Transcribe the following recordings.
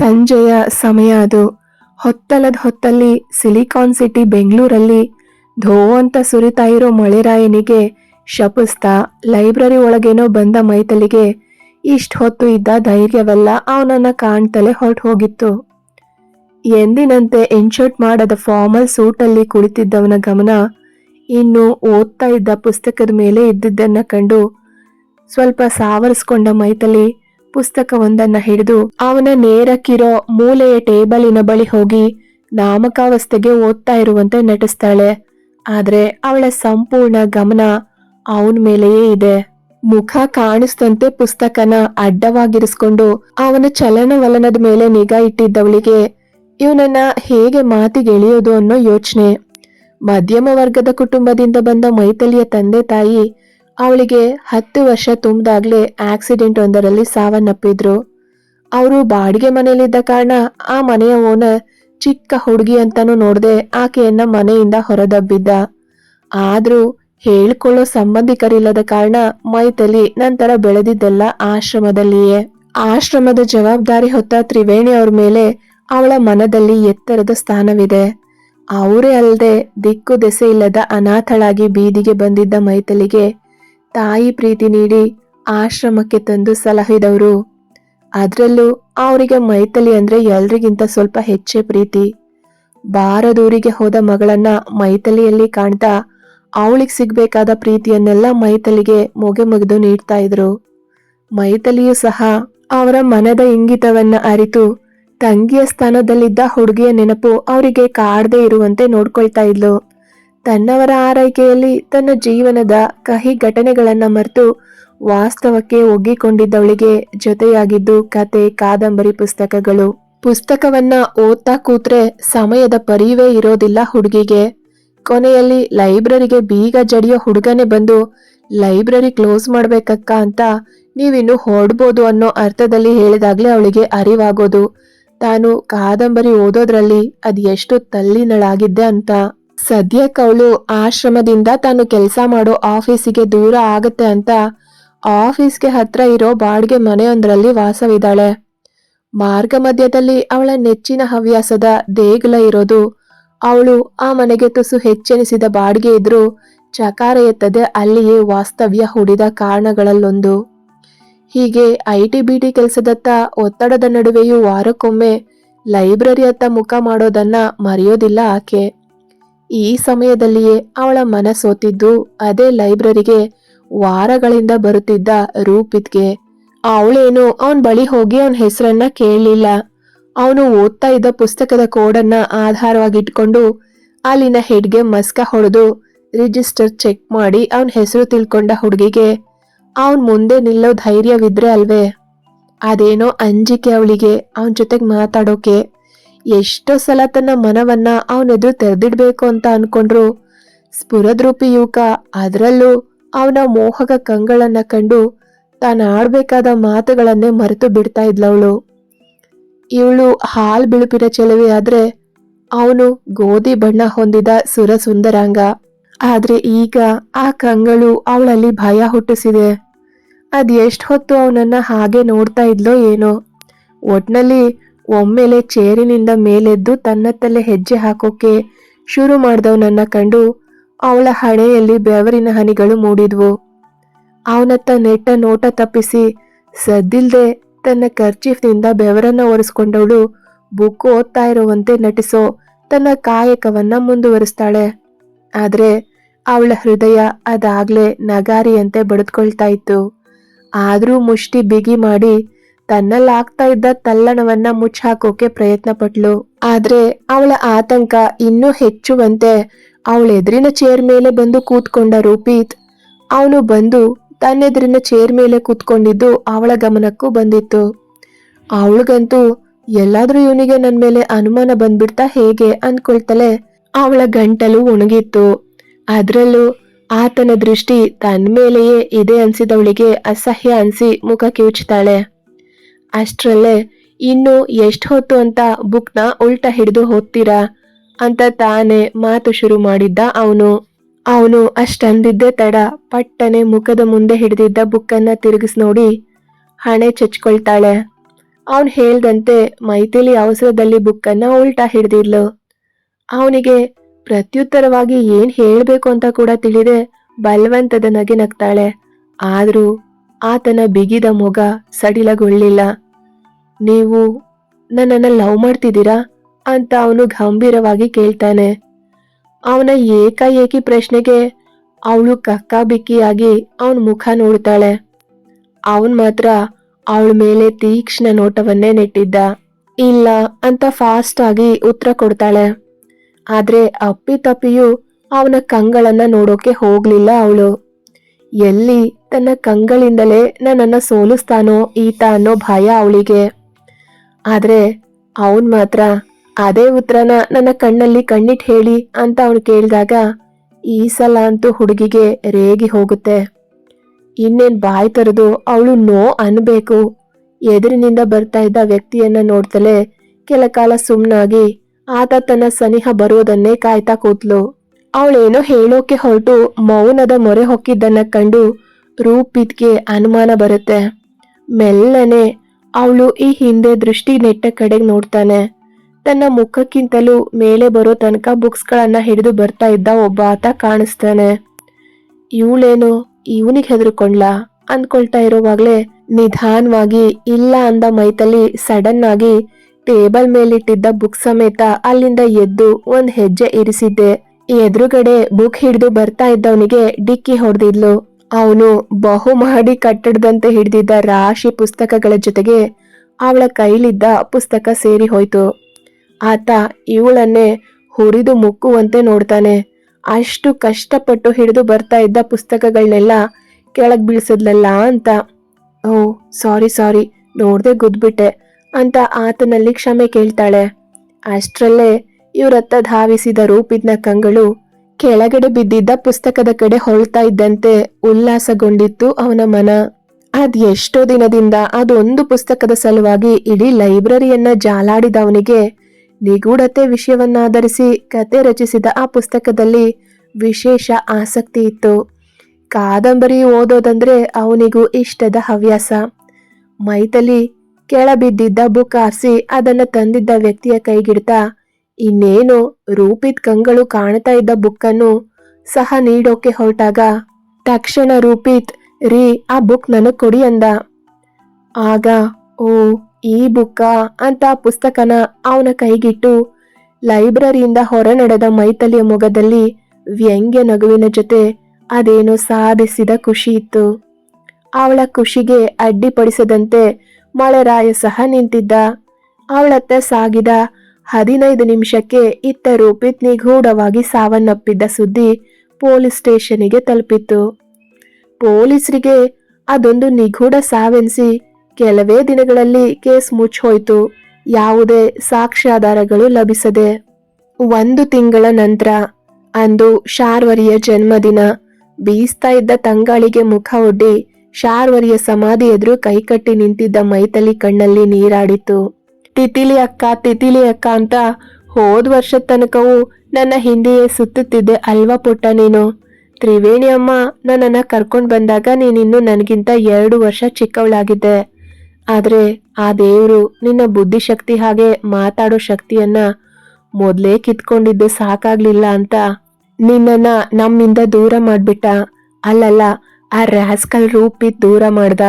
ಸಂಜೆಯ ಸಮಯ ಅದು. ಹೊತ್ತಲದ ಹೊತ್ತಲ್ಲಿ ಸಿಲಿಕಾನ್ ಸಿಟಿ ಬೆಂಗಳೂರಲ್ಲಿ ಧೋ ಅಂತ ಸುರಿತಾ ಇರೋ ಮಳೆರಾಯನಿಗೆ ಶಪಿಸ್ತಾ ಲೈಬ್ರರಿ ಒಳಗೇನೋ ಬಂದ ಮೈತಲಿಗೆ ಇಷ್ಟು ಹೊತ್ತು ಇದ್ದ ಧೈರ್ಯವೆಲ್ಲ ಅವನನ್ನ ಕಾಣ್ತಲೇ ಹೊರಟು ಹೋಗಿತ್ತು. ಎಂದಿನಂತೆ ಇನ್ಶರ್ಟ್ ಮಾಡದ ಫಾರ್ಮಲ್ ಸೂಟಲ್ಲಿ ಕುಳಿತಿದ್ದವನ ಗಮನ ಇನ್ನು ಓದ್ತಾ ಇದ್ದ ಪುಸ್ತಕದ ಮೇಲೆ ಇದ್ದಿದ್ದನ್ನ ಕಂಡು ಸ್ವಲ್ಪ ಸಾವರಿಸ್ಕೊಂಡ ಮೈತಲಿ ಪುಸ್ತಕವೊಂದನ್ನ ಹಿಡಿದು ಅವನ ನೇರಕ್ಕಿರೋ ಮೂಲೆಯ ಟೇಬಲಿನ ಬಳಿ ಹೋಗಿ ನಾಮಕಾವಸ್ಥೆಗೆ ಓದ್ತಾ ಇರುವಂತೆ ನಟಿಸ್ತಾಳೆ. ಆದ್ರೆ ಅವಳ ಸಂಪೂರ್ಣ ಗಮನ ಅವನ ಮೇಲೆಯೇ ಇದೆ. ಮುಖ ಕಾಣಿಸ್ತಂತೆ ಪುಸ್ತಕನ ಅಡ್ಡವಾಗಿರಿಸ್ಕೊಂಡು ಅವನ ಚಲನವಲನದ ಮೇಲೆ ನಿಗಾ ಇಟ್ಟಿದ್ದವಳಿಗೆ ಇವನನ್ನ ಹೇಗೆ ಮಾತಿಗೆ ಎಳೆಯೋದು ಅನ್ನೋ ಯೋಚನೆ. ಮಧ್ಯಮ ವರ್ಗದ ಕುಟುಂಬದಿಂದ ಬಂದ ಮೈಥಲಿಯ ತಂದೆ ತಾಯಿ ಅವಳಿಗೆ ಹತ್ತು ವರ್ಷ ತುಂಬಿದಾಗಲೇ ಆಕ್ಸಿಡೆಂಟ್ ಒಂದರಲ್ಲಿ ಸಾವನ್ನಪ್ಪಿದ್ರು. ಅವರು ಬಾಡಿಗೆ ಮನೆಯಲ್ಲಿದ್ದ ಕಾರಣ ಆ ಮನೆಯ ಓನರ್ ಚಿಕ್ಕ ಹುಡುಗಿ ಅಂತಾನು ನೋಡದೆ ಆಕೆಯನ್ನ ಮನೆಯಿಂದ ಹೊರದಬ್ಬಿದ್ದ. ಆದರೂ ಹೇಳ್ಕೊಳ್ಳೋ ಸಂಬಂಧಿಕರಿಲ್ಲದ ಕಾರಣ ಮೈತಲಿ ನಂತರ ಬೆಳೆದಿದ್ದೆಲ್ಲ ಆಶ್ರಮದಲ್ಲಿಯೇ. ಆಶ್ರಮದ ಜವಾಬ್ದಾರಿ ಹೊತ್ತ ತ್ರಿವೇಣಿ ಅವ್ರ ಮೇಲೆ ಅವಳ ಮನದಲ್ಲಿ ಎತ್ತರದ ಸ್ಥಾನವಿದೆ. ಅವರೇ ಅಲ್ಲದೆ ದಿಕ್ಕು ದೆಸೆ ಇಲ್ಲದ ಅನಾಥಳಾಗಿ ಬೀದಿಗೆ ಬಂದಿದ್ದ ಮೈಥಿಲಿಗೆ ತಾಯಿ ಪ್ರೀತಿ ನೀಡಿ ಆಶ್ರಮಕ್ಕೆ ತಂದು ಸಲಹಿದವರು. ಅದರಲ್ಲೂ ಅವರಿಗೆ ಮೈಥಲಿ ಅಂದ್ರೆ ಎಲ್ರಿಗಿಂತ ಸ್ವಲ್ಪ ಹೆಚ್ಚೇ ಪ್ರೀತಿ. ಬಾರದೂರಿಗೆ ಹೋದ ಮಗಳನ್ನ ಮೈಥಲಿಯಲ್ಲಿ ಕಾಣ್ತಾ ಅವಳಿಗೆ ಸಿಗಬೇಕಾದ ಪ್ರೀತಿಯನ್ನೆಲ್ಲ ಮೈಥಲಿಗೆ ಮೊಗೆ ಮುಗಿದು ನೀಡ್ತಾ ಇದ್ರು. ಮೈಥಲಿಯೂ ಸಹ ಅವರ ಮನದ ಇಂಗಿತವನ್ನ ಅರಿತು ತಂಗಿಯ ಸ್ಥಾನದಲ್ಲಿದ್ದ ಹುಡುಗಿಯ ನೆನಪು ಅವರಿಗೆ ಕಾಡದೇ ಇರುವಂತೆ ನೋಡ್ಕೊಳ್ತಾ ಇದ್ಲು. ತನ್ನವರ ಆರೈಕೆಯಲ್ಲಿ ತನ್ನ ಜೀವನದ ಕಹಿ ಘಟನೆಗಳನ್ನು ಮರೆತು ವಾಸ್ತವಕ್ಕೆ ಒಗ್ಗಿಕೊಂಡಿದ್ದವಳಿಗೆ ಜೊತೆಯಾಗಿದ್ದು ಕತೆ, ಕಾದಂಬರಿ ಪುಸ್ತಕಗಳು. ಪುಸ್ತಕವನ್ನ ಓದ್ತಾ ಕೂತ್ರೆ ಸಮಯದ ಪರಿವೇ ಇರೋದಿಲ್ಲ ಹುಡುಗಿಗೆ. ಕೊನೆಯಲ್ಲಿ ಲೈಬ್ರರಿಗೆ ಬೀಗ ಜಡಿಯೋ ಹುಡುಗನೇ ಬಂದು, ಲೈಬ್ರರಿ ಕ್ಲೋಸ್ ಮಾಡ್ಬೇಕಕ್ಕ ಅಂತ ನೀವಿನ್ನು ಹೊರಡ್ಬೋದು ಅನ್ನೋ ಅರ್ಥದಲ್ಲಿ ಹೇಳಿದಾಗಲೇ ಅವಳಿಗೆ ಅರಿವಾಗೋದು. ತಾನು ಕಾದಂಬರಿ ಓದೋದ್ರಲ್ಲಿ ಅದು ಎಷ್ಟು ತಲ್ಲಿನಳಾಗಿದ್ದೆ ಅಂತ. ಸದ್ಯಕ್ಕೆ ಅವಳು ಆಶ್ರಮದಿಂದ ತಾನು ಕೆಲಸ ಮಾಡೋ ಆಫೀಸಿಗೆ ದೂರ ಆಗತ್ತೆ ಅಂತ ಆಫೀಸ್ಗೆ ಹತ್ರ ಇರೋ ಬಾಡಿಗೆ ಮನೆಯೊಂದರಲ್ಲಿ ವಾಸವಿದ್ದಾಳೆ. ಮಾರ್ಗ ಮಧ್ಯದಲ್ಲಿ ಅವಳ ನೆಚ್ಚಿನ ಹವ್ಯಾಸದ ದೇಗುಲ ಇರೋದು ಅವಳು ಆ ಮನೆಗೆ ತುಸು ಹೆಚ್ಚೆನಿಸಿದ ಬಾಡಿಗೆ ಇದ್ರೂ ಚಕಾರ ಎತ್ತದೆ ಅಲ್ಲಿಯೇ ವಾಸ್ತವ್ಯ ಹೂಡಿದ ಕಾರಣಗಳಲ್ಲೊಂದು. ಹೀಗೆ ಐ ಟಿ ಬಿ ಟಿ ಕೆಲಸದತ್ತ ಒತ್ತಡದ ನಡುವೆಯೂ ವಾರಕ್ಕೊಮ್ಮೆ ಲೈಬ್ರರಿಯತ್ತ ಮುಖ ಮಾಡೋದನ್ನ ಮರೆಯೋದಿಲ್ಲ ಆಕೆ. ಈ ಸಮಯದಲ್ಲಿಯೇ ಅವಳ ಮನಸೋತಿದ್ದು ಅದೇ ಲೈಬ್ರರಿಗೆ ವಾರಗಳಿಂದ ಬರುತ್ತಿದ್ದ ರೂಪಿತ್ಗೆ. ಅವಳೇನು ಅವನ್ ಬಳಿ ಹೋಗಿ ಅವನ ಹೆಸರನ್ನ ಕೇಳಲಿಲ್ಲ. ಅವನು ಓದ್ತಾ ಇದ್ದ ಪುಸ್ತಕದ ಕೋಡನ್ನ ಆಧಾರವಾಗಿಟ್ಕೊಂಡು ಅಲ್ಲಿನ ಹೆಡ್ಗೆ ಮಸ್ಕ ಹೊಡೆದು ರಿಜಿಸ್ಟರ್ ಚೆಕ್ ಮಾಡಿ ಅವನ ಹೆಸರು ತಿಳ್ಕೊಂಡ ಹುಡುಗಿಗೆ, ಅವನ್ ಮುಂದೆ ನಿಲ್ಲೋ ಧೈರ್ಯವಿದ್ರೆ ಅಲ್ವೇ? ಅದೇನೋ ಅಂಜಿಕೆ ಅವಳಿಗೆ, ಅವನ ಜೊತೆಗೆ ಮಾತಾಡೋಕೆ. ಎಷ್ಟೋ ಸಲ ತನ್ನ ಮನವನ್ನ ಅವನೆದುರು ತೆರೆದಿಡ್ಬೇಕು ಅಂತ ಅನ್ಕೊಂಡ್ರು. ಸ್ಫುರದ್ರೂಪಿ ಯುವಕ, ಅದರಲ್ಲೂ ಅವನ ಮೋಹಕ ಕಂಗಳನ್ನ ಕಂಡು ತಾನು ಆಡ್ಬೇಕಾದ ಮಾತುಗಳನ್ನೇ ಮರೆತು ಬಿಡ್ತಾ ಇದ್ಲವಳು. ಇವಳು ಹಾಲ್ ಬಿಳುಪಿನ ಚೆಲುವೆ ಆದ್ರೆ ಅವನು ಗೋಧಿ ಬಣ್ಣ ಹೊಂದಿದ ಸುರ ಸುಂದರಾಂಗ ಆದ್ರೆ ಈಗ ಆ ಕಂಗಳು ಅವಳಲ್ಲಿ ಭಯ ಹುಟ್ಟಿಸಿದೆ. ಅದ್ ಎಷ್ಟು ಹೊತ್ತು ಅವನನ್ನ ಹಾಗೆ ನೋಡ್ತಾ ಇದ್ಲೋ ಏನೋ. ಒಟ್ನಲ್ಲಿ ಒಮ್ಮೆಲೆ ಚೇರಿನಿಂದ ಮೇಲೆದ್ದು ತನ್ನತ್ತಲ್ಲೇ ಹೆಜ್ಜೆ ಹಾಕೋಕೆ ಶುರು ಮಾಡಿದವನನ್ನ ಕಂಡು ಅವಳ ಹಣೆಯಲ್ಲಿ ಬೆವರಿನ ಹನಿಗಳು ಮೂಡಿದ್ವು. ಅವನತ್ತ ನೆಟ್ಟ ನೋಟ ತಪ್ಪಿಸಿ ಸದ್ದಿಲ್ದೆ ತನ್ನ ಕರ್ಚೀಫ್ನಿಂದ ಬೆವರನ್ನ ಒರೆಸ್ಕೊಂಡವಳು, ಬುಕ್ ಓದ್ತಾ ಇರುವಂತೆ ನಟಿಸೋ, ತನ್ನ ಕಾಯಕವನ್ನ ಮುಂದುವರಿಸ್ತಾಳೆ. ಆದ್ರೆ ಅವಳ ಹೃದಯ ಅದಾಗ್ಲೇ ನಗಾರಿಯಂತೆ ಬಡಿದ್ಕೊಳ್ತಾ ಇತ್ತು. ಆದರೂ ಮುಷ್ಟಿ ಬಿಗಿ ಮಾಡಿ ತನ್ನಲ್ಲಾಗ್ತಾ ಇದ್ದ ತಲ್ಲಣವನ್ನ ಮುಚ್ಚಾಕೋಕೆ ಪ್ರಯತ್ನ ಪಟ್ಲು ಆದ್ರೆ ಅವಳ ಆತಂಕ ಇನ್ನೂ ಹೆಚ್ಚುವಂತೆ ಅವಳ ಎದುರಿನ ಚೇರ್ ಮೇಲೆ ಬಂದು ಕೂತ್ಕೊಂಡ ರೂಪೀತ್. ಅವನು ಬಂದು ತನ್ನೆದುರಿನ ಚೇರ್ ಮೇಲೆ ಕೂತ್ಕೊಂಡಿದ್ದು ಅವಳ ಗಮನಕ್ಕೂ ಬಂದಿತ್ತು. ಅವಳಿಗಂತೂ ಎಲ್ಲಾದ್ರೂ ಇವನಿಗೆ ನನ್ ಮೇಲೆ ಅನುಮಾನ ಬಂದ್ಬಿಡ್ತಾ ಹೇಗೆ ಅನ್ಕೊಳ್ತಲೆ ಅವಳ ಗಂಟಲು ಒಣಗಿತ್ತು. ಅದರಲ್ಲೂ ಆತನ ದೃಷ್ಟಿ ತನ್ನ ಮೇಲೆಯೇ ಇದೆ ಅನ್ಸಿದವಳಿಗೆ ಅಸಹ್ಯ ಅನ್ಸಿ ಮುಖ ಕಿವುಚ್ತಾಳೆ. ಅಷ್ಟ್ರಲ್ಲೇ, ಇನ್ನು ಎಷ್ಟು ಹೊತ್ತು ಅಂತ ಬುಕ್ನ ಉಲ್ಟ ಹಿಡಿದು ಹೋಗ್ತೀರಾ? ಅಂತ ತಾನೇ ಮಾತು ಶುರು ಮಾಡಿದ್ದ ಅವನು. ಅವನು ಅಷ್ಟಂದಿದ್ದೆ ತಡ ಪಟ್ಟನೆ ಮುಖದ ಮುಂದೆ ಹಿಡಿದಿದ್ದ ಬುಕ್ಕನ್ನ ತಿರುಗಿಸಿ ನೋಡಿ ಹಣೆ ಚಚ್ಕೊಳ್ತಾಳೆ. ಅವನು ಹೇಳ್ದಂತೆ ಮೈಥಿಲಿ ಅವಸರದಲ್ಲಿ ಬುಕ್ಕನ್ನ ಉಲ್ಟಾ ಹಿಡ್ದಿದ್ಲು. ಅವನಿಗೆ ಪ್ರತ್ಯುತ್ತರವಾಗಿ ಏನು ಹೇಳಬೇಕು ಅಂತ ಕೂಡ ತಿಳಿದೆ ಬಲವಂತದ ನಗೆ ನಗ್ತಾಳೆ. ಆದ್ರೂ ಆತನ ಬಿಗಿದ ಮೊಗ ಸಡಿಲಗೊಳ್ಳಿಲ್ಲ. ನೀವು ನನ್ನನ್ನು ಲವ್ ಮಾಡ್ತಿದ್ದೀರಾ? ಅಂತ ಅವನು ಗಂಭೀರವಾಗಿ ಕೇಳ್ತಾನೆ. ಅವನ ಏಕಾಏಕಿ ಪ್ರಶ್ನೆಗೆ ಅವಳು ಕಕ್ಕಾಬಿಕ್ಕಿಯಾಗಿ ಅವನ ಮುಖ ನೋಡ್ತಾಳೆ. ಅವನ್ ಮಾತ್ರ ಅವಳ ಮೇಲೆ ತೀಕ್ಷ್ಣ ನೋಟವನ್ನೇ ನೆಟ್ಟಿದ್ದ. ಇಲ್ಲ ಅಂತ ಫಾಸ್ಟ್ ಆಗಿ ಉತ್ತರ ಕೊಡ್ತಾಳೆ. ಆದ್ರೆ ಅಪ್ಪಿತಪ್ಪಿಯು ಅವನ ಕಂಗಳನ್ನ ನೋಡೋಕೆ ಹೋಗ್ಲಿಲ್ಲ ಅವಳು. ಎಲ್ಲಿ ತನ್ನ ಕಂಗಳಿಂದಲೇ ನನ್ನನ್ನು ಸೋಲಿಸ್ತಾನೋ ಈತ ಅನ್ನೋ ಭಯ ಅವಳಿಗೆ. ಆದರೆ ಅವನ್ ಮಾತ್ರ ಅದೇ ಉತ್ತರನ ನನ್ನ ಕಣ್ಣಲ್ಲಿ ಕಣ್ಣಿಟ್ಟು ಹೇಳಿ ಅಂತ ಅವನು ಕೇಳಿದಾಗ ಈ ಸಲ ಅಂತೂ ಹುಡುಗಿಗೆ ರೇಗಿ ಹೋಗುತ್ತೆ. ಇನ್ನೇನು ಬಾಯ್ ತೆರೆದು ಅವಳು ನೋ ಅನ್ಬೇಕು. ಎದುರಿನಿಂದ ಬರ್ತಾ ಇದ್ದ ವ್ಯಕ್ತಿಯನ್ನ ನೋಡ್ತಲೇ ಕೆಲ ಕಾಲ ಸುಮ್ಮನಾಗಿ ಆತ ತನ್ನ ಸನಿಹ ಬರೋದನ್ನೇ ಕಾಯ್ತಾ ಕೂತ್ಲು. ಅವಳೇನೋ ಹೇಳೋಕೆ ಹೊರಟು ಮೌನದ ಮೊರೆ ಹೊಕ್ಕಿದ್ದನ್ನ ಕಂಡು ರೂಪಿತ್ಗೆ ಅನುಮಾನ ಬರುತ್ತೆ. ಮೆಲ್ಲನೆ ಅವಳು ಈ ಹಿಂದೆ ದೃಷ್ಟಿ ನೆಟ್ಟ ಕಡೆಗೆ ನೋಡ್ತಾನೆ. ತನ್ನ ಮುಖಕ್ಕಿಂತಲೂ ಮೇಲೆ ಬರೋ ತನಕ ಬುಕ್ಸ್ಗಳನ್ನ ಹಿಡಿದು ಬರ್ತಾ ಇದ್ದ ಒಬ್ಬ ಆತ ಕಾಣಿಸ್ತಾನೆ. ಇವಳೇನು ಇವನಿಗೆ ಹೆದರ್ಕೊಂಡ್ಲಾ? ಅಂದ್ಕೊಳ್ತಾ ಇರೋವಾಗ್ಲೇ ನಿಧಾನವಾಗಿ ಇಲ್ಲ ಅಂದ ಮೈತಲ್ಲಿ ಸಡನ್ ಆಗಿ ಟೇಬಲ್ ಮೇಲಿಟ್ಟಿದ್ದ ಬುಕ್ ಸಮೇತ ಅಲ್ಲಿಂದ ಎದ್ದು ಒಂದ್ ಹೆಜ್ಜೆ ಇರಿಸಿದ್ದೆ. ಎದುರುಗಡೆ ಬುಕ್ ಹಿಡಿದು ಬರ್ತಾ ಇದ್ದವನಿಗೆ ಡಿಕ್ಕಿ ಹೊಡೆದಿದ್ಲು. ಅವನು ಬಹುಮಹಡಿ ಕಟ್ಟಡದಂತೆ ಹಿಡಿದಿದ್ದ ರಾಶಿ ಪುಸ್ತಕಗಳ ಜೊತೆಗೆ ಅವಳ ಕೈಲಿದ್ದ ಪುಸ್ತಕ ಸೇರಿ ಹೋಯ್ತು. ಆತ ಇವಳನ್ನೇ ಹುರಿದು ಮುಕ್ಕುವಂತೆ ನೋಡ್ತಾನೆ. ಅಷ್ಟು ಕಷ್ಟಪಟ್ಟು ಹಿಡಿದು ಬರ್ತಾ ಇದ್ದ ಪುಸ್ತಕಗಳನ್ನೆಲ್ಲ ಕೆಳಗೆ ಬೀಳ್ಸದ್ಲಲ್ಲ ಅಂತ. ಓ, ಸಾರಿ ಸಾರಿ, ನೋಡ್ದೆ ಗುದ್ಬಿಟ್ಟೆ ಅಂತ ಆತನಲ್ಲಿ ಕ್ಷಮೆ ಕೇಳ್ತಾಳೆ. ಅಷ್ಟರಲ್ಲೇ ಇವರತ್ತ ಧಾವಿಸಿದ ರೂಪಿದ್ನ ಕಂಗಳು ಕೆಳಗಡೆ ಬಿದ್ದಿದ್ದ ಪುಸ್ತಕದ ಕಡೆ ಹೊಳ್ತಾ ಇದ್ದಂತೆ ಉಲ್ಲಾಸಗೊಂಡಿತ್ತು ಅವನ ಮನ. ಅದ್ ಎಷ್ಟೋ ದಿನದಿಂದ ಅದೊಂದು ಪುಸ್ತಕದ ಸಲುವಾಗಿ ಇಡೀ ಲೈಬ್ರರಿಯನ್ನ ಜಾಲಾಡಿದವನಿಗೆ ನಿಗೂಢತೆ ವಿಷಯವನ್ನಾಧರಿಸಿ ಕತೆ ರಚಿಸಿದ ಆ ಪುಸ್ತಕದಲ್ಲಿ ವಿಶೇಷ ಆಸಕ್ತಿ ಇತ್ತು. ಕಾದಂಬರಿ ಓದೋದಂದ್ರೆ ಅವನಿಗೂ ಇಷ್ಟದ ಹವ್ಯಾಸ. ಮೈತಲಿ ಕೆಳಬಿದ್ದಿದ್ದ ಬುಕ್ ಆರಿಸಿ ಅದನ್ನು ತಂದಿದ್ದ ವ್ಯಕ್ತಿಯ ಕೈಗಿಡ್ತಾ ಇನ್ನೇನು ರೂಪಿತ್ ಕಂಗಳು ಕಾಣ್ತಾ ಇದ್ದ ಬುಕ್ಕನ್ನು ಸಹ ನೀಡೋಕೆ ಹೊರಟಾಗ, ತಕ್ಷಣ ರೂಪಿತ್, ರೀ, ಆ ಬುಕ್ ನನಗೆ ಕೊಡಿ ಅಂದ. ಆಗ, ಓ, ಈ ಬುಕ್ಕ ಅಂತ ಪುಸ್ತಕನ ಅವನ ಕೈಗಿಟ್ಟು ಲೈಬ್ರರಿಯಿಂದ ಹೊರ ನಡೆದ ಮೈತಲಿಯ ಮೊಗದಲ್ಲಿ ವ್ಯಂಗ್ಯ ನಗುವಿನ ಜೊತೆ ಅದೇನೋ ಸಾಧಿಸಿದ ಖುಷಿ ಇತ್ತು. ಅವಳ ಖುಷಿಗೆ ಅಡ್ಡಿಪಡಿಸದಂತೆ ಮಳೆರಾಯ ಸಹ ನಿಂತಿದ್ದ. ಅವಳತ್ತ ಸಾಗಿದ ಹದಿನೈದು ನಿಮಿಷಕ್ಕೆ ಇತ್ತ ರೂಪಿತ್ ನಿಗೂಢವಾಗಿ ಸಾವನ್ನಪ್ಪಿದ್ದ ಸುದ್ದಿ ಪೊಲೀಸ್ ಸ್ಟೇಷನಿಗೆ ತಲುಪಿತ್ತು. ಪೊಲೀಸರಿಗೆ ಅದೊಂದು ನಿಗೂಢ ಸಾವೆನ್ಸಿ. ಕೆಲವೇ ದಿನಗಳಲ್ಲಿ ಕೇಸ್ ಮುಚ್ಚೋಯ್ತು ಯಾವುದೇ ಸಾಕ್ಷ್ಯಾಧಾರಗಳು ಲಭಿಸದೆ. ಒಂದು ತಿಂಗಳ ನಂತರ, ಅಂದು ಶಾರ್ವರಿಯ ಜನ್ಮದಿನ. ಬೀಸ್ತಾ ಇದ್ದ ತಂಗಾಳಿಗೆ ಮುಖ ಒಡ್ಡಿ ಶಾರ್ವರಿಯ ಸಮಾಧಿ ಎದುರು ಕೈಕಟ್ಟಿ ನಿಂತಿದ್ದ ಮೈತಲಿ ಕಣ್ಣಲ್ಲಿ ನೀರಾಡಿತು ತಿತಿಲಿ ಅಕ್ಕ ತಿತಿಲಿ ಅಕ್ಕ ಅಂತ ಹೋದ ವರ್ಷದ ತನಕವೂ ನನ್ನ ಹಿಂದೆಯೇ ಸುತ್ತುತ್ತಿದ್ದೆ ಅಲ್ವಾ ಪುಟ್ಟ ನೀನು. ತ್ರಿವೇಣಿ ಅಮ್ಮ, ನನ್ನನ್ನು ಕರ್ಕೊಂಡು ಬಂದಾಗ ನೀನಿನ್ನು ನನಗಿಂತ ಎರಡು ವರ್ಷ ಚಿಕ್ಕವಳಾಗಿದ್ದೆ. ಆದರೆ ಆ ದೇವರು ನಿನ್ನ ಬುದ್ಧಿಶಕ್ತಿ ಹಾಗೆ ಮಾತಾಡೋ ಶಕ್ತಿಯನ್ನ ಮೊದಲೇ ಕಿತ್ಕೊಂಡಿದ್ದು ಸಾಕಾಗ್ಲಿಲ್ಲ ಅಂತ ನಿನ್ನನ್ನು ನಮ್ಮಿಂದ ದೂರ ಮಾಡಿಬಿಟ್ಟ. ಅಲ್ಲಲ್ಲ, ಆ ರ್ಯಾಸ್ಕಲ್ ರೂಪಿತ್ ದೂರ ಮಾಡ್ದ.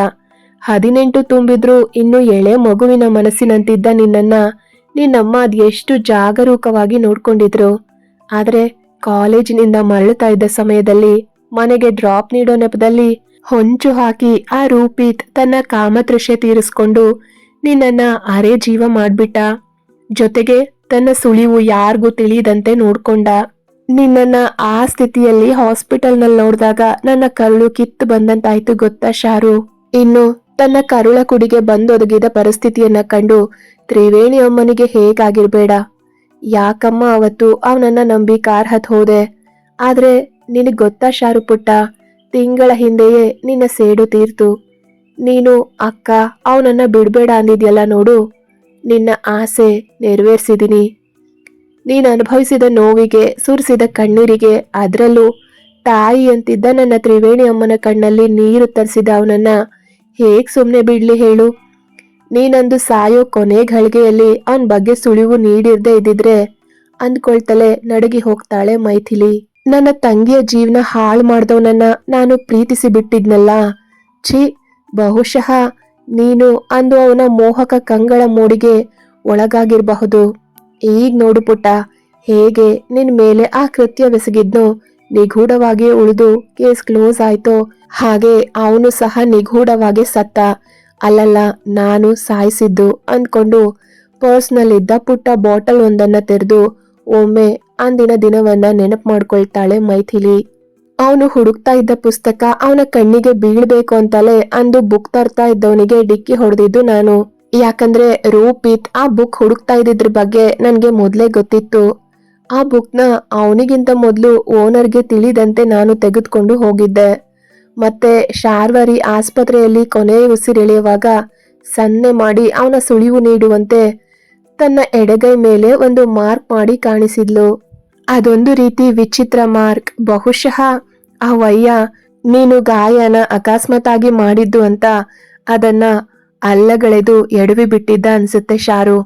ಹದಿನೆಂಟು ತುಂಬಿದ್ರು ಇನ್ನು ಎಳೆ ಮಗುವಿನ ಮನಸ್ಸಿನಂತಿದ್ದ ನಿನ್ನನ್ನ ನಿನ್ನಮ್ಮ ಅದೆಷ್ಟು ಜಾಗರೂಕವಾಗಿ ನೋಡ್ಕೊಂಡಿದ್ರು. ಆದ್ರೆ ಕಾಲೇಜಿನಿಂದ ಮರಳುತ್ತಾ ಇದ್ದ ಸಮಯದಲ್ಲಿ ಮನೆಗೆ ಡ್ರಾಪ್ ನೀಡೋ ನೆಪದಲ್ಲಿ ಹೊಂಚು ಹಾಕಿ ಆ ರೂಪಿತ್ ತನ್ನ ಕಾಮತೃಷ್ಯ ತೀರಿಸ್ಕೊಂಡು ನಿನ್ನನ್ನ ಅರೆ ಜೀವ ಮಾಡ್ಬಿಟ್ಟ. ಜೊತೆಗೆ ತನ್ನ ಸುಳಿವು ಯಾರಿಗೂ ತಿಳಿಯದಂತೆ ನೋಡ್ಕೊಂಡ. ನಿನ್ನನ್ನ ಆ ಸ್ಥಿತಿಯಲ್ಲಿ ಹಾಸ್ಪಿಟಲ್ನಲ್ಲಿ ನೋಡಿದಾಗ ನನ್ನ ಕರುಳು ಕಿತ್ತು ಬಂದಂತಾಯ್ತು ಗೊತ್ತಾ ಶಾರು. ಇನ್ನು ತನ್ನ ಕರುಳ ಕುಡಿಗೆ ಬಂದೊದಗಿದ ಪರಿಸ್ಥಿತಿಯನ್ನ ಕಂಡು ತ್ರಿವೇಣಿ ಅಮ್ಮನಿಗೆ ಹೇಗಾಗಿರ್ಬೇಡ. ಯಾಕಮ್ಮ ಅವತ್ತು ಅವನನ್ನ ನಂಬಿ ಕಾರ್ ಹತ್ ಹೋದೆ. ಆದ್ರೆ ನಿನಗ್ ಗೊತ್ತಾ ಶಾರು ಪುಟ್ಟ ತಿಂಗಳ ಹಿಂದೆಯೇ ನಿನ್ನ ಸೇಡು ತೀರ್ತು. ನೀನು ಅಕ್ಕ, ಅವನನ್ನ ಬಿಡಬೇಡ ಅಂದಿದ್ಯಲ್ಲ ನೋಡು. ನಿನ್ನ ಆಸೆ ನೆರವೇರಿಸಿದ್ದೀನಿ ನೀನು ಅನುಭವಿಸಿದ ನೋವಿಗೆ, ಸುರಿಸಿದ ಕಣ್ಣೀರಿಗೆ ಅದರಲ್ಲೂ ತಾಯಿ ಅಂತಿದ್ದ ನನ್ನ ತ್ರಿವೇಣಿ ಅಮ್ಮನ ಕಣ್ಣಲ್ಲಿ ನೀರು ತರಿಸಿದ ಅವನನ್ನ ಹೇಗ್ ಸುಮ್ಮನೆ ಬಿಡ್ಲಿ ಹೇಳು? ನೀನಂದು ಸಾಯೋ ಕೊನೆ ಘಳಿಗೆಯಲ್ಲಿ ಅವನ ಬಗ್ಗೆ ಸುಳಿವು ನೀಡಿರ್ದೇ ಇದ್ದಿದ್ರೆ ಅಂದ್ಕೊಳ್ತಲೆ ನಡಗಿ ಹೋಗ್ತಾಳೆ ಮೈಥಿಲಿ. ನನ್ನ ತಂಗಿಯ ಜೀವನ ಹಾಳು ಮಾಡ್ದವನನ್ನ ನಾನು ಪ್ರೀತಿಸಿ ಬಿಟ್ಟಿದ್ನಲ್ಲ. ಛೀ, ಬಹುಶಃ ನೀನು ಅಂದು ಅವನ ಮೋಹಕ ಕಂಗಳ ಮೂಡಿಗೆ ಒಳಗಾಗಿರಬಹುದು. ಈಗ ನೋಡು ಪುಟ್ಟ, ಹೇಗೆ ನಿನ್ ಮೇಲೆ ಆ ಕೃತ್ಯವೆಸಗಿದ್ನು ನಿಗೂಢವಾಗಿ ಉಳಿದು ಕೇಸ್ ಕ್ಲೋಸ್ ಆಯ್ತೋ, ಹಾಗೆ ಅವನು ಸಹ ನಿಗೂಢವಾಗಿ ಸತ್ತ. ಅಲ್ಲಲ್ಲ, ನಾನು ಸಾಯಿಸಿದ್ದು ಅಂದ್ಕೊಂಡು ಪರ್ಸ್ನಲ್ಲಿದ್ದ ಪುಟ್ಟ ಬಾಟಲ್ ಒಂದನ್ನ ತೆರೆದು ಒಮ್ಮೆ ಅಂದಿನ ದಿನವನ್ನ ನೆನಪು ಮಾಡ್ಕೊಳ್ತಾಳೆ ಮೈಥಿಲಿ. ಅವನು ಹುಡುಕ್ತಾ ಇದ್ದ ಪುಸ್ತಕ ಅವನ ಕಣ್ಣಿಗೆ ಬೀಳ್ಬೇಕು ಅಂತಲೇ ಅಂದು ಬುಕ್ ತರ್ತಾ ಇದ್ದವನಿಗೆ ಡಿಕ್ಕಿ ಹೊಡೆದಿದ್ದು ನಾನು. ಯಾಕಂದ್ರೆ ರೂಪಿತ್ ಆ ಬುಕ್ ಹುಡುಕ್ತಾ ಇದ್ದಿದ್ರ ಬಗ್ಗೆ ನನಗೆ ಮೊದಲೇ ಗೊತ್ತಿತ್ತು. ಆ ಬುಕ್ನ ಅವನಿಗಿಂತ ಮೊದಲು ಓನರ್ಗೆ ತಿಳಿದಂತೆ ನಾನು ತೆಗೆದುಕೊಂಡು ಹೋಗಿದ್ದೆ. ಮತ್ತೆ ಶಾರ್ವರಿ ಆಸ್ಪತ್ರೆಯಲ್ಲಿ ಕೊನೆಯ ಉಸಿರೆಳೆಯುವಾಗ ಸನ್ನೆ ಮಾಡಿ ಅವನ ಸುಳಿವು ನೀಡುವಂತೆ ತನ್ನ ಎಡಗೈ ಮೇಲೆ ಒಂದು ಮಾರ್ಕ್ ಮಾಡಿ ಕಾಣಿಸಿದ್ಲು. ಅದೊಂದು ರೀತಿ ವಿಚಿತ್ರ ಮಾರ್ಕ್. ಬಹುಶಃ ಆ ವಯ್ಯ ನೀನು ಗಾಯನ ಅಕಸ್ಮಾತಾಗಿ ಮಾಡಿದ್ದು ಅಂತ ಅದನ್ನ ಅಲ್ಲಗಳೆದು ಎಡವಿ ಬಿಟ್ಟಿದ್ದ ಅನ್ಸುತ್ತೆ ಶಾರು.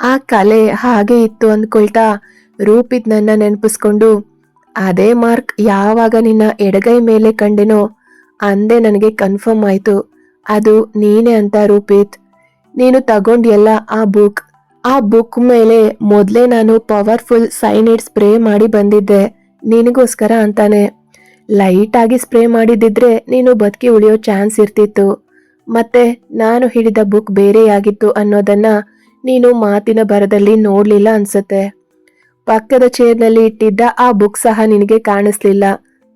ಆ ಕಲೆ ಹಾಗೆ ಇತ್ತು ಅಂದ್ಕೊಳ್ತಾ ರೂಪಿತ್ ನನ್ನ ನೆನಪಿಸ್ಕೊಂಡು, ಅದೇ ಮಾರ್ಕ್ ಯಾವಾಗ ನಿನ್ನ ಎಡಗೈ ಮೇಲೆ ಕಂಡೆನೋ, ಅಂದೇ ನನಗೆ ಕನ್ಫರ್ಮ್ ಆಯ್ತು. ಅದು ನೀನೇ ಅಂತ ರೂಪಿತ್. ನೀನು ತಗೊಂಡ್ಯಲ್ಲ ಆ ಬುಕ್. ಆ ಬುಕ್ ಮೇಲೆ ಮೊದಲೇ ನಾನು ಪವರ್ಫುಲ್ ಸೈನೈಡ್ ಸ್ಪ್ರೇ ಮಾಡಿ ಬಂದಿದ್ದೆ. ನಿನಗೋಸ್ಕರ ಅಂತಾನೆ. ಲೈಟಾಗಿ ಸ್ಪ್ರೇ ಮಾಡಿದ್ದಿದ್ರೆ ನೀನು ಬದುಕಿ ಉಳಿಯೋ ಚಾನ್ಸ್ ಇರ್ತಿತ್ತು. ಮತ್ತೆ ನಾನು ಹಿಡಿದ ಬುಕ್ ಬೇರೆಯಾಗಿತ್ತು ಅನ್ನೋದನ್ನ ನೀನು ಮಾತಿನ ಬರದಲ್ಲಿ ನೋಡಲಿಲ್ಲ ಅನ್ಸುತ್ತೆ. ಪಕ್ಕದ ಚೇರ್ನಲ್ಲಿ ಇಟ್ಟಿದ್ದ ಆ ಬುಕ್ ಸಹ ನಿನಗೆ ಕಾಣಿಸ್ಲಿಲ್ಲ.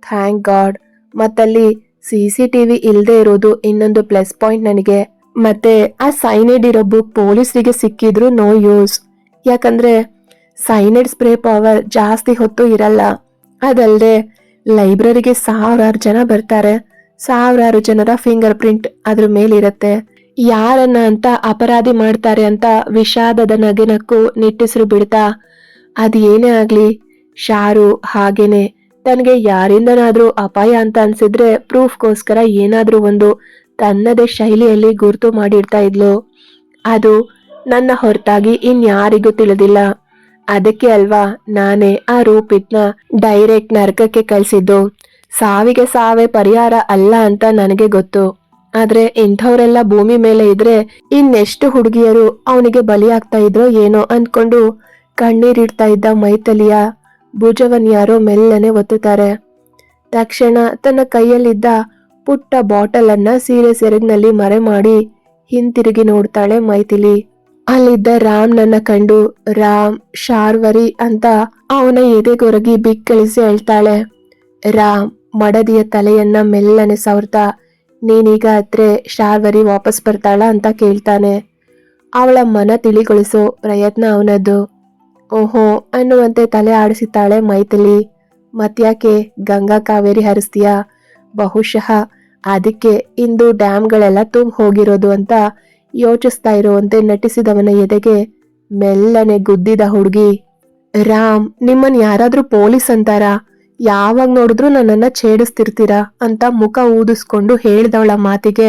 ಥ್ಯಾಂಕ್ ಗಾಡ್ ಮತ್ತಲ್ಲಿ ಸಿ ಸಿ ಟಿವಿ ಇಲ್ಲದೆ ಇರೋದು ಇನ್ನೊಂದು ಪ್ಲಸ್ ಪಾಯಿಂಟ್ ನನಗೆ. ಮತ್ತೆ ಆ ಸೈನೈಡ್ ಇರೋ ಬುಕ್ ಪೊಲೀಸರಿಗೆ ಸಿಕ್ಕಿದ್ರು ನೋ ಯೂಸ್ ಯಾಕಂದ್ರೆ ಸೈನೈಡ್ ಸ್ಪ್ರೇ ಪವರ್ ಜಾಸ್ತಿ ಹೊತ್ತು ಇರಲ್ಲ. ಅದಲ್ಲದೆ ಲೈಬ್ರರಿಗೆ ಸಾವಿರಾರು ಜನ ಬರ್ತಾರೆ. ಸಾವಿರಾರು ಜನರ ಫಿಂಗರ್ ಪ್ರಿಂಟ್ ಅದ್ರ ಮೇಲಿರುತ್ತೆ. ಯಾರನ್ನ ಅಂತ ಅಪರಾಧಿ ಮಾಡ್ತಾರೆ ಅಂತ ವಿಷಾದದ ನಗಿನಕ್ಕೂ ನಿಟ್ಟಿಸಿರು ಬಿಡ್ತಾ ಅದ್ ಏನೇ ಆಗ್ಲಿ, ಶಾರು ಹಾಗೇನೆ ತನಗೆ ಯಾರಿಂದನಾದ್ರೂ ಅಪಾಯ ಅಂತ ಅನ್ಸಿದ್ರೆ ಪ್ರೂಫ್ಗೋಸ್ಕರ ಏನಾದ್ರೂ ಒಂದು ತನ್ನದೇ ಶೈಲಿಯಲ್ಲಿ ಗುರುತು ಮಾಡಿಡ್ತಾ ಇದ್ಲು. ಅದು ನನ್ನ ಹೊರತಾಗಿ ಇನ್ಯಾರಿಗೂ ತಿಳಿದಿಲ್ಲ. ಅದಕ್ಕೆ ಅಲ್ವಾ ನಾನೇ ಆ ರೂಪಿತ್ನ ಡೈರೆಕ್ಟ್ ನರಕಕ್ಕೆ ಕಳಿಸಿದ್ದು. ಸಾವಿಗೆ ಸಾವೇ ಪರಿಹಾರ ಅಲ್ಲ ಅಂತ ನನಗೆ ಗೊತ್ತು. ಆದ್ರೆ ಇಂಥವರೆಲ್ಲ ಭೂಮಿ ಮೇಲೆ ಇದ್ರೆ ಇನ್ನೆಷ್ಟು ಹುಡುಗಿಯರು ಅವನಿಗೆ ಬಲಿಯಾಗ್ತಾ ಇದ್ರೋ ಏನೋ ಅಂದ್ಕೊಂಡು ಕಣ್ಣೀರಿಡ್ತಾ ಇದ್ದ ಮೈತಲಿಯ ಭುಜವನ್ ಯಾರೋ ಮೆಲ್ಲನೆ ಒತ್ತುತ್ತಾರೆ. ತಕ್ಷಣ ತನ್ನ ಕೈಯಲ್ಲಿದ್ದ ಪುಟ್ಟ ಬಾಟಲ್ ಅನ್ನ ಸೀರೆ ಸೆರಗ್ನಲ್ಲಿ ಮರೆ ಮಾಡಿ ಹಿಂತಿರುಗಿ ನೋಡ್ತಾಳೆ ಮೈಥಿಲಿ. ಅಲ್ಲಿದ್ದ ರಾಮ್ ನನ್ನ ಕಂಡು ರಾಮ್, ಶಾರ್ವರಿ ಅಂತ ಅವನ ಎದೆಗೊರಗಿ ಬಿಕ್ಕಳಿಸಿ ಹೇಳ್ತಾಳೆ ರಾಮ್ ಮಡದಿಯ ತಲೆಯನ್ನ ಮೆಲ್ಲನೆ ಸವರ್ತಾ, ನೀನೀಗ ಅತ್ರೆ ಶಾರ್ವರಿ ವಾಪಸ್ ಬರ್ತಾಳ? ಅಂತ ಕೇಳ್ತಾನೆ. ಅವಳ ಮನ ತಿಳಿಗೊಳಿಸೋ ಪ್ರಯತ್ನ ಅವನದ್ದು. ಓಹೋ, ಅನ್ನುವಂತೆ ತಲೆ ಆಡಿಸಿದ್ದಾಳೆ ಮೈಥಿಲಿ. ಮತ್ಯಾಕೆ ಗಂಗಾ ಕಾವೇರಿ ಹರಿಸ್ತೀಯಾ? ಬಹುಶಃ ಅದಕ್ಕೆ ಇಂದು ಡ್ಯಾಮ್ಗಳೆಲ್ಲ ತುಂಬ ಹೋಗಿರೋದು ಅಂತ ಯೋಚಿಸ್ತಾ ಇರುವಂತೆ ನಟಿಸಿದವನ ಎದೆಗೆ ಮೆಲ್ಲನೆ ಗುದ್ದಿದ ಹುಡುಗಿ. ರಾಮ್, ನಿಮ್ಮನ್ ಯಾರಾದ್ರೂ ಪೊಲೀಸ್ ಅಂತಾರಾ? ಯಾವಾಗ ನೋಡಿದ್ರು ನನ್ನನ್ನ ಛೇಡಿಸ್ತಿರ್ತೀರಾ ಅಂತ ಮುಖ ಊದಿಸ್ಕೊಂಡು ಹೇಳಿದವಳ ಮಾತಿಗೆ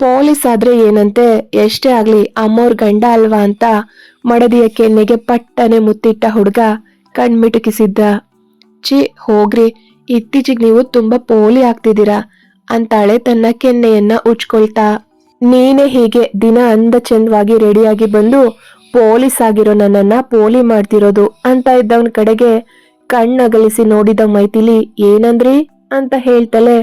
ಪೊಲೀಸ್ ಆದ್ರೆ ಏನಂತೆ? ಎಷ್ಟೇ ಆಗ್ಲಿ ಅಮ್ಮೋರ್ ಗಂಡ ಅಲ್ವಾ ಅಂತ ಮಡದಿಯ ಕೆನ್ನೆಗೆ ಪಟ್ಟನೆ ಮುತ್ತಿಟ್ಟ ಹುಡುಗ ಕಣ್ಮಿಟುಕಿಸಿದ್ದ. ಚಿ ಹೋಗ್ರಿ. ಇತ್ತೀಚಿಗೆ ನೀವು ತುಂಬಾ ಪೋಲಿ ಆಗ್ತಿದ್ದೀರಾ ಅಂತಾಳೆ ತನ್ನ ಕೆನ್ನೆಯನ್ನ ಉಚ್ಕೊಳ್ತಾ. ನೀನೇ ಹೀಗೆ ದಿನ ಅಂದ ಚಂದವಾಗಿ ರೆಡಿಯಾಗಿ ಬಂದು ಪೊಲೀಸ್ ಆಗಿರೋ ನನ್ನನ್ನ ಪೋಲಿ ಮಾಡ್ತಿರೋದು ಅಂತ ಇದ್ದವನ ಕಡೆಗೆ ಕಣ್ಣಗಲಿಸಿ ನೋಡಿದ ಮೈತಿಲಿ ಏನಂದ್ರಿ? ಅಂತ ಹೇಳ್ತಲೆ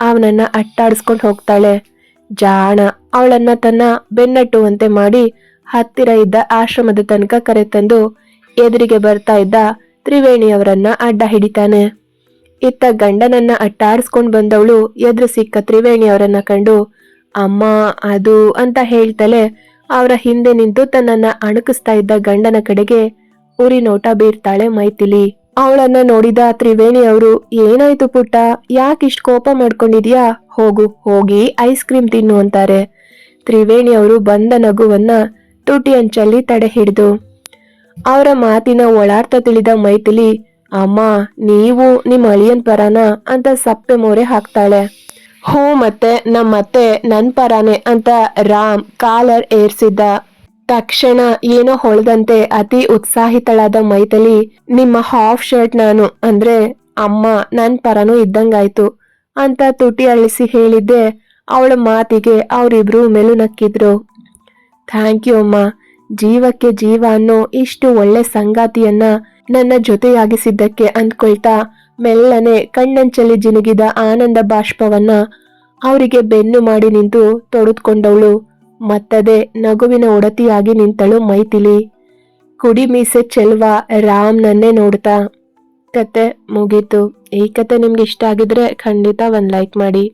ಅವನನ್ನ ಅಟ್ಟಾಡಿಸ್ಕೊಂಡು ಹೋಗ್ತಾಳೆ. ಜಾಣ. ಅವಳನ್ನ ತನ್ನ ಬೆನ್ನಟ್ಟುವಂತೆ ಮಾಡಿ ಹತ್ತಿರ ಇದ್ದ ಆಶ್ರಮದ ತನಕ ಕರೆತಂದು ಎದುರಿಗೆ ಬರ್ತಾ ಇದ್ದ ತ್ರಿವೇಣಿಯವರನ್ನ ಅಡ್ಡ ಹಿಡಿತಾನೆ. ಇತ್ತ ಗಂಡನನ್ನ ಅಟ್ಟಾರಿಸ್ಕೊಂಡು ಬಂದವಳು ಎದುರು ಸಿಕ್ಕ ತ್ರಿವೇಣಿಯವರನ್ನ ಕಂಡು, ಅಮ್ಮ, ಅದು ಅಂತ ಹೇಳ್ತಲೇ ಅವರ ಹಿಂದೆ ನಿಂತು ತನ್ನನ್ನ ಅಣುಕಿಸ್ತಾ ಇದ್ದ ಗಂಡನ ಕಡೆಗೆ ಉರಿ ನೋಟ ಬೀರ್ತಾಳೆ ಮೈಥಿಲಿ. ಅವಳನ್ನ ನೋಡಿದ ತ್ರಿವೇಣಿ ಅವರು, ಏನಾಯ್ತು ಪುಟ್ಟ? ಯಾಕಿಷ್ಟು ಕೋಪ ಮಾಡ್ಕೊಂಡಿದ್ಯಾ? ಹೋಗು, ಹೋಗಿ ಐಸ್ ಕ್ರೀಮ್ ತಿನ್ನು ಅಂತಾರೆ. ತ್ರಿವೇಣಿ ಅವರು ಬಂದ ನಗುವನ್ನ ತುಟಿ ಅಂಚಲ್ಲಿ ತಡೆ ಹಿಡಿದು, ಅವರ ಮಾತಿನ ಒಳಾರ್ಥ ತಿಳಿದ ಮೈಥಿಲಿ, ಅಮ್ಮ, ನೀವು ನಿಮ್ಮ ಅಳಿಯನ್ ಪರಾನ? ಅಂತ ಸಪ್ಪೆ ಮೋರೆ ಹಾಕ್ತಾಳೆ. ಹೂ ಮತ್ತೆ, ನಮ್ಮತ್ತೆ ನನ್ ಪರಾನೆ ಅಂತ ರಾಮ್ ಕಾಲರ್ ಏರ್ಸಿದ್ದ ತಕ್ಷಣ ಏನೋ ಹೊಳೆದಂತೆ ಅತಿ ಉತ್ಸಾಹಿತಳಾದ ಮೈತಲಿ ನಿಮ್ಮ ಹಾಫ್ ಶರ್ಟ್ ನಾನು, ಅಂದ್ರೆ ಅಮ್ಮ, ನನ್ ಪರನೂ ಇದ್ದಂಗಾಯ್ತು ಅಂತ ತುಟಿ ಅಳಿಸಿ ಹೇಳಿದ್ದೆ. ಅವಳ ಮಾತಿಗೆ ಅವರಿಬ್ರು ಮೆಲು ನಕ್ಕಿದ್ರು ಥ್ಯಾಂಕ್ ಯು ಅಮ್ಮ. ಜೀವಕ್ಕೆ ಜೀವ ಅನ್ನೋ ಇಷ್ಟು ಒಳ್ಳೆ ಸಂಗಾತಿಯನ್ನ ನನ್ನ ಜೊತೆಯಾಗಿಸಿದ್ದಕ್ಕೆ ಅಂದ್ಕೊಳ್ತಾ ಮೆಲ್ಲನೆ ಕಣ್ಣಂಚಲಿ ಜಿನುಗಿದ ಆನಂದ ಬಾಷ್ಪವನ್ನ ಅವರಿಗೆ ಬೆನ್ನು ಮಾಡಿ ನಿಂತು ತೊಡೆದುಕೊಂಡವಳು. ಮತ್ತದೇ ನಗುವಿನ ಒಡತಿಯಾಗಿ ನಿಂತಳು ಮೈತಿಲಿ ಕುಡಿ ಮೀಸೆ ಚೆಲ್ವ ರಾಮ್ನನ್ನೇ ನೋಡ್ತಾ. ಕತೆ ಮುಗೀತು. ಈ ಕತೆ ನಿಮ್ಗೆ ಇಷ್ಟ ಆಗಿದ್ರೆ ಖಂಡಿತ ಒಂದು ಲೈಕ್ ಮಾಡಿ.